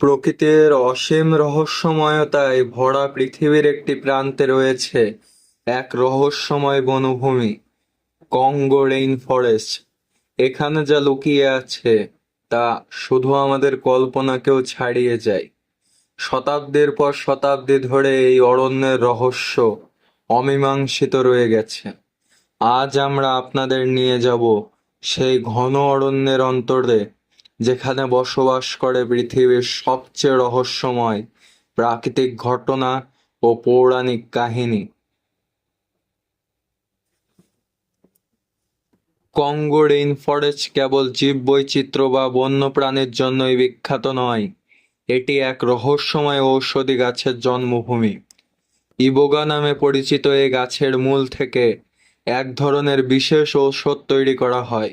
প্রকৃতির অসীম রহস্যময়তায় ভরা পৃথিবীর একটি প্রান্তে রয়েছে এক রহস্যময় বনভূমি কঙ্গো রেইন ফরেস্ট। এখানে যা লুকিয়ে আছে, তা শুধু আমাদের কল্পনাকেও ছাড়িয়ে যায়। শতাব্দীর পর শতাব্দী ধরে এই অরণ্যের রহস্য অমীমাংসিত রয়ে গেছে। আজ আমরা আপনাদের নিয়ে যাব সেই ঘন অরণ্যের অন্তরে যেখানে বসবাস করে পৃথিবীর সবচেয়ে রহস্যময় প্রাকৃতিক ঘটনা ও পৌরাণিক কাহিনী। কঙ্গো রেইন ফরেস্ট কেবল জীববৈচিত্র্য বা বন্যপ্রাণীর জন্যই বিখ্যাত নয়, এটি এক রহস্যময় ঔষধি গাছের জন্মভূমি। ইবোগা নামে পরিচিত এই গাছের মূল থেকে এক ধরনের বিশেষ ঔষধ তৈরি করা হয়।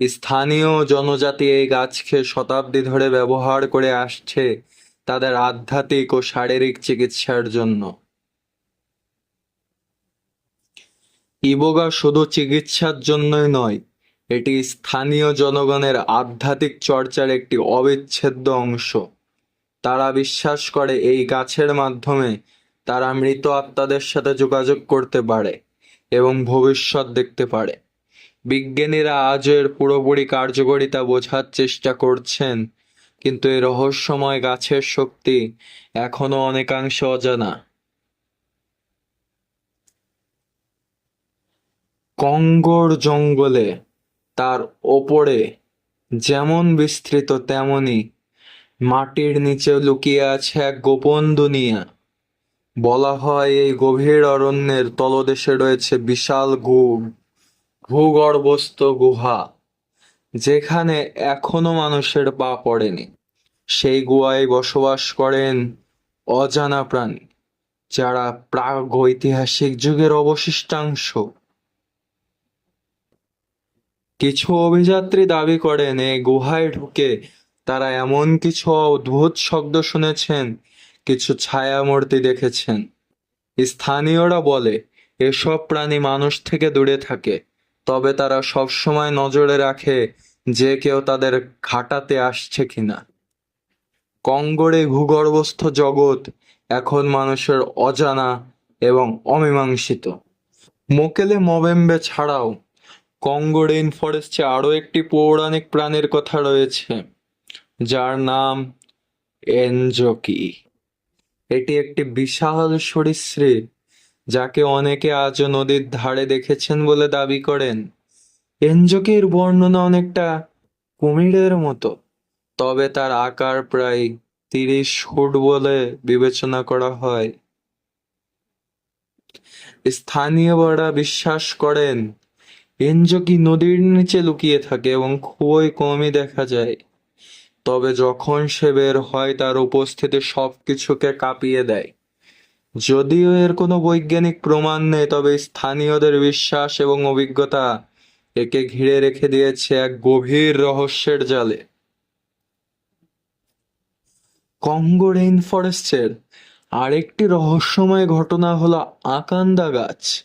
স্থানীয় জনজাতি এই গাছকে শতাব্দী ধরে ব্যবহার করে আসছে তাদের আধ্যাত্মিক ও শারীরিক চিকিৎসার জন্য। ইবোগা শুধু চিকিৎসার জন্যই নয়, এটি স্থানীয় জনগণের আধ্যাত্মিক চর্চার একটি অবিচ্ছেদ্য অংশ। তারা বিশ্বাস করে এই গাছের মাধ্যমে তারা মৃত আত্মাদের সাথে যোগাযোগ করতে পারে এবং ভবিষ্যৎ দেখতে পারে। বিজ্ঞানীরা আজও এর পুরোপুরি কার্যকারিতা বোঝার চেষ্টা করছেন, কিন্তু এই রহস্যময় গাছের শক্তি এখনও অনেকাংশে অজানা। কঙ্গোর জঙ্গলে তার ওপরে যেমন বিস্তৃত তেমনি মাটির নিচে লুকিয়ে আছে এক গোপন দুনিয়া। বলা হয় এই গভীর অরণ্যের তলদেশে রয়েছে বিশাল গু ভূগর্ভস্থ গুহা, যেখানে এখনও মানুষের পা পড়েনি। সেই গুহায় বসবাস করেন অজানা প্রাণী, যারা প্রাগ ঐতিহাসিক যুগের অবশিষ্টাংশ। কিছু অভিযাত্রী দাবি করেন এই গুহায় ঢুকে তারা এমন কিছু অদ্ভুত শব্দ শুনেছেন, কিছু ছায়ামূর্তি দেখেছেন। স্থানীয়রা বলে, এসব প্রাণী মানুষ থেকে দূরে থাকে। তবে তারা সবসময় নজরে রাখে যে কেউ তাদের ঘাটাতে আসছে কিনা। কঙ্গোর ভূগর্ভস্থ জগৎ এখন মানুষের অজানা এবং অমীমাংসিত। মোকেলে মবেম্বে ছাড়াও কঙ্গো রেইন ফরেস্টে আরও একটি পৌরাণিক প্রাণীর কথা রয়েছে, যার নাম এনজকি। এটি একটি বিশাল সরীসৃপ যাকে অনেকে আজও নদীর ধারে দেখেছেন বলে দাবি করেন। এনজকির বর্ণনা অনেকটা কুমিরের মতো, তবে তার আকার প্রায় তিরিশ ফুট বলে বিবেচনা করা হয়। স্থানীয়রা বিশ্বাস করেন, এনজকি নদীর নিচে লুকিয়ে থাকে এবং খুবই কমই দেখা যায়। তবে যখন সে বের হয়, তার উপস্থিতি সবকিছুকে কাঁপিয়ে দেয়। যদিও এর কোনো বৈজ্ঞানিক প্রমাণ নেই, তবে স্থানীয়দের বিশ্বাস এবং অভিজ্ঞতা একে ঘিরে রেখে দিয়েছে এক গভীর রহস্যের জালে। কঙ্গো রেইন ফরেস্টের আরেকটি রহস্যময় ঘটনা হলো আকান্দা গাছ।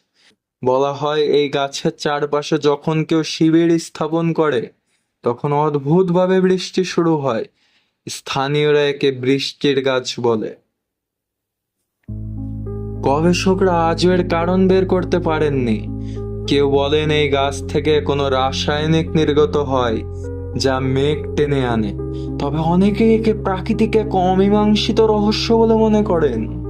বলা হয়, এই গাছের চারপাশে যখন কেউ শিবির স্থাপন করে, তখন অদ্ভুতভাবে বৃষ্টি শুরু হয়। স্থানীয়রা একে বৃষ্টির গাছ বলে। গবেষকরা আজও এর কারণ বের করতে পারেননি। কেউ বলেন এই গাছ থেকে কোনো রাসায়নিক নির্গত হয়, যা মেঘ টেনে আনে। তবে অনেকে একে প্রাকৃতিক এক অমীমাংসিত রহস্য বলে মনে করেন।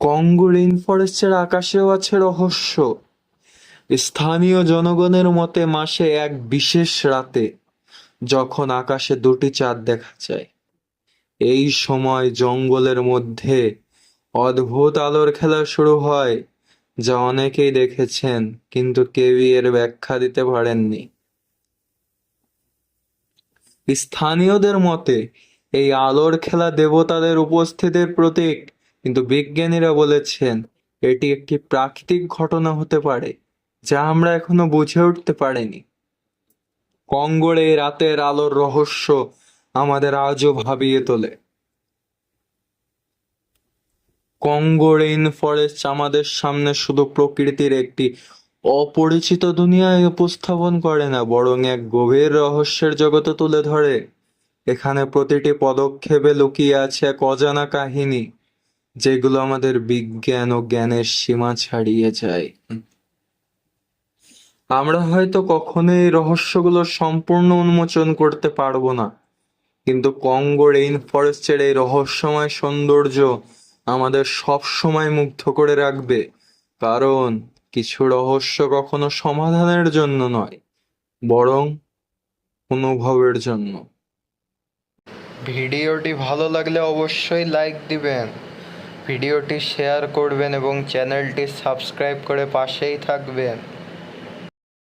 কঙ্গো রেইন ফরেস্টের আকাশেও আছে রহস্য। স্থানীয় জনগণের মতে মাসে এক বিশেষ রাতে, যখন আকাশে দুটি চাঁদ দেখা যায়। এই সময় জঙ্গলের মধ্যে অদ্ভুত আলোর খেলা শুরু হয়, যা অনেকেই দেখেছেন, কিন্তু কেউই এর ব্যাখ্যা দিতে পারেননি। স্থানীয়দের মতে, এই আলোর খেলা দেবতাদের উপস্থিতির প্রতীক, কিন্তু বিজ্ঞানীরা বলেছেন, এটি একটি প্রাকৃতিক ঘটনা হতে পারে, যা আমরা এখনও বুঝে উঠতে পারিনি। কঙ্গোর রাতের আলোর রহস্য আমাদের আজও ভাবিয়ে তোলে। কঙ্গো রেইন ফরেস্ট আমাদের সামনে শুধু প্রকৃতির একটি অপরিচিত দুনিয়ায় উপস্থাপন করে না, বরং এক গভীর রহস্যের জগতে তুলে ধরে। এখানে প্রতিটি পদক্ষেপে লুকিয়ে আছে এক অজানা কাহিনী, যেগুলো আমাদের বিজ্ঞান ও জ্ঞানের সীমা ছাড়িয়ে যায়। আমরা হয়তো কখনোই রহস্যগুলো সম্পূর্ণ উন্মোচন করতে পারব না। কিন্তু কঙ্গো রেইন ফরেস্টের এই রহস্যময় সৌন্দর্য আমাদের সব সময় মুগ্ধ করে রাখবে। কারণ কিছু রহস্য কখনো সমাধানের জন্য নয়, বরং অনুভবের জন্য। ভিডিওটি ভালো লাগলে অবশ্যই লাইক দিবেন, ভিডিওটি শেয়ার করবেন এবং চ্যানেলটি সাবস্ক্রাইব করে পাশেই থাকবেন।